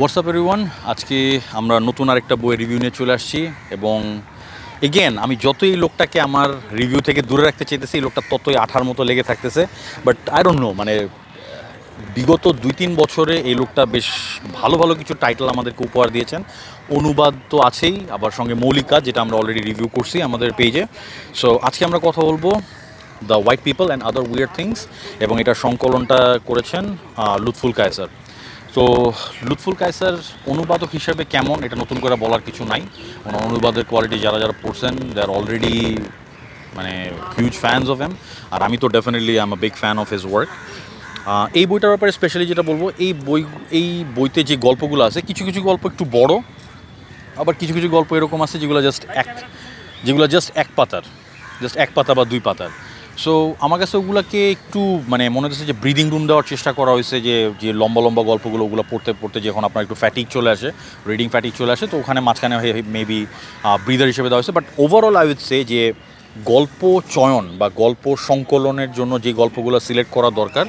WhatsApp everyone আজকে আমরা নতুন আরেকটা বইয়ের রিভিউ নিয়ে চলে আসছি এবং এগেন আমি যতই লোকটাকে আমার রিভিউ থেকে দূরে রাখতে চাইতেছি, এই লোকটা ততই আঠার মতো লেগে থাকতেছে। বাট আই ডোন্ট নো মানে বিগত দুই তিন বছরে এই লোকটা বেশ ভালো ভালো কিছু টাইটেল আমাদেরকে উপহার দিয়েছেন। অনুবাদ তো আছেই, আবার সঙ্গে মৌলিক যেটা আমরা অলরেডি রিভিউ করছি আমাদের পেজে সো আজকে আমরা কথা বলব the white people and other weird things এবং এটার সংকলনটা করেছেন লুৎফুল কায়সার। তো লুৎফুল কায়সার অনুবাদক হিসেবে কেমন? এটা নতুন করে বলার কিছু নাই। ওনার অনুবাদের কোয়ালিটি যারা যারা পড়ছেন দে আর অলরেডি মানে huge fans of M R আমি তো definitely I am a big fan of his work এই বইটার ব্যাপারে স্পেশালি যেটা বলব, এই বই, এই বইতে যে গল্পগুলো আছে, কিছু কিছু গল্প একটু বড়, আবার কিছু কিছু গল্প এরকম আছে যেগুলো জাস্ট এক, যেগুলো জাস্ট এক পাতার জাস্ট এক পাতা বা দুই পাতার। সো আমার কাছে ওগুলোকে একটু মানে মনে হচ্ছে যে ব্রিদিং রুম দেওয়ার চেষ্টা করা হয়েছে, যে যে লম্বা লম্বা গল্পগুলো ওগুলো পড়তে পড়তে যখন আপনার একটু ফ্যাটিক চলে আসে রিডিং ফ্যাটিক চলে আসে, তো ওখানে মাঝখানে মেবি ব্রিদার হিসেবে দেওয়া হয়েছে। But overall I would say যে গল্প চয়ন বা গল্প সংকলনের জন্য যে গল্পগুলো সিলেক্ট করা দরকার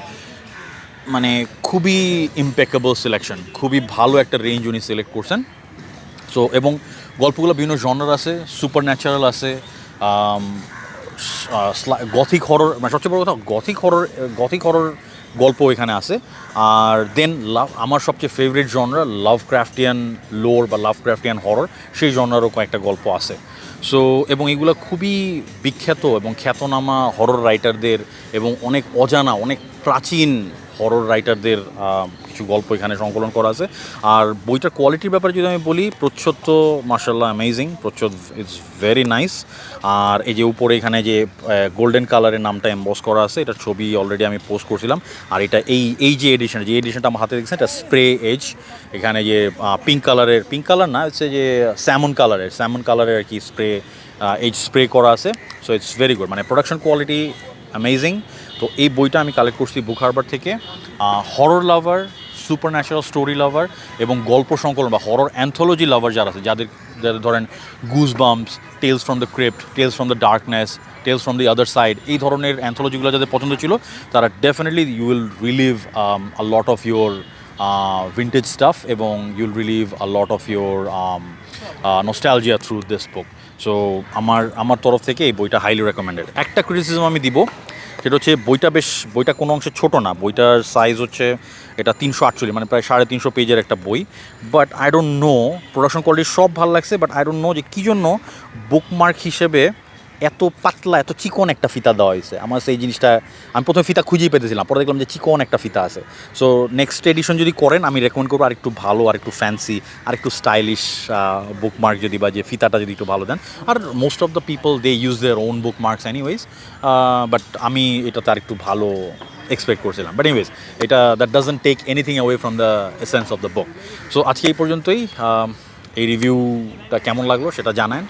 মানে খুবই ইম্পেকেবল সিলেকশন খুবই ভালো একটা রেঞ্জ উনি সিলেক্ট করছেন। সো এবং গল্পগুলো বিভিন্ন জনার আছে সুপার ন্যাচারাল আছে গথিক হরর মানে সবচেয়ে বড় কথা গথিক হরর গথিক হরর গল্প এখানে আছে। আর দেন লাভ আমার সবচেয়ে ফেভারিট জনরা লাভ ক্রাফটিয়ান লোর বা লাভ ক্রাফটিয়ান হরর সেই জনরারও কয়েকটা গল্প আছে। সো এবং এগুলো খুবই বিখ্যাত এবং খ্যাতনামা হরর রাইটারদের এবং অনেক অজানা, অনেক প্রাচীন হরর রাইটারদের কিছু গল্প এখানে সংকলন করা আছে। আর বইটার কোয়ালিটির ব্যাপারে যদি আমি বলি, প্রচ্ছদ তো মার্শাল্লাহ অ্যামেজিং প্রচ্ছদ ইটস ভেরি নাইস আর এই যে উপরে এখানে যে গোল্ডেন কালারের নামটা এম্বস করা আছে এটার ছবি অলরেডি আমি পোস্ট করছিলাম। আর এটা এই এই যে এডিশন যে এডিশনটা আমার হাতে দেখছেন, এটা স্প্রে এজ এখানে যে পিঙ্ক কালারের পিঙ্ক কালার না, হচ্ছে যে স্যামন কালারের স্যামন কালারের আর কি স্প্রে এজ স্প্রে করা আছে। সো ইটস ভেরি গুড মানে প্রোডাকশন কোয়ালিটি অ্যামেজিং তো এই বইটা আমি কালেক্ট করছি বুক হারবার থেকে horror lover supernatural story lover এবং গল্প সংকলন বা হরর অ্যান্থোলজি লাভার যারা আছে, যাদের যাদের ধরেন goosebumps tales from the crypt tales from the darkness tales from the other side এই ধরনের অ্যান্থোলজিগুলো যাদের পছন্দ ছিল, তারা definitely you will relive a lot of your vintage stuff এবং you will relive a lot of your nostalgia through this book so আমার আমার তরফ থেকে এই বইটা হাইলি রেকমেন্ডেড একটা ক্রিটিসিজম আমি দিব সেটা হচ্ছে বইটা বেশ, বইটা কোনো অংশে ছোট না। বইটার সাইজ হচ্ছে এটা তিনশো আটচল্লিশ মানে প্রায় সাড়ে তিনশো পেজের একটা বই। But I don't know production quality সব ভালো লাগছে বাট আই ডোন্ট নো যে কী জন্য বুকমার্ক হিসেবে এত পাতলা, এত চিকন একটা ফিতা দেওয়া হয়েছে। আমার সেই জিনিসটা, আমি প্রথমে ফিতা খুঁজেই পেতেছিলাম, পরে দেখলাম যে চিকন একটা ফিতা আছে। সো নেক্সট এডিশন যদি করেন, আমি রেকমেন্ড করব আর একটু ভালো আর একটু ফ্যান্সি আর একটু স্টাইলিশ বুকমার্ক যদি বা যে ফিতাটা যদি একটু ভালো দেন। আর most of the people they use their own bookmarks anyways but আমি এটাতে আর একটু ভালো এক্সপেক্ট করছিলাম। বাট এনিওয়েজ এটা that doesn't take anything away from the essence of the book so আজকে এই পর্যন্তই এই রিভিউটা কেমন লাগল সেটা জানান।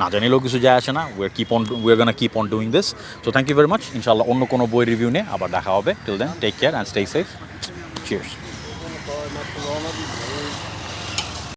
না জানিলেও কিছু যায় আসে না। We're keep on we're gonna keep on doing this so thank you very much ইনশাল্লাহ অন্য কোনো বই রিভিউ নিয়ে আবার দেখা হবে। Till then take care and stay safe cheers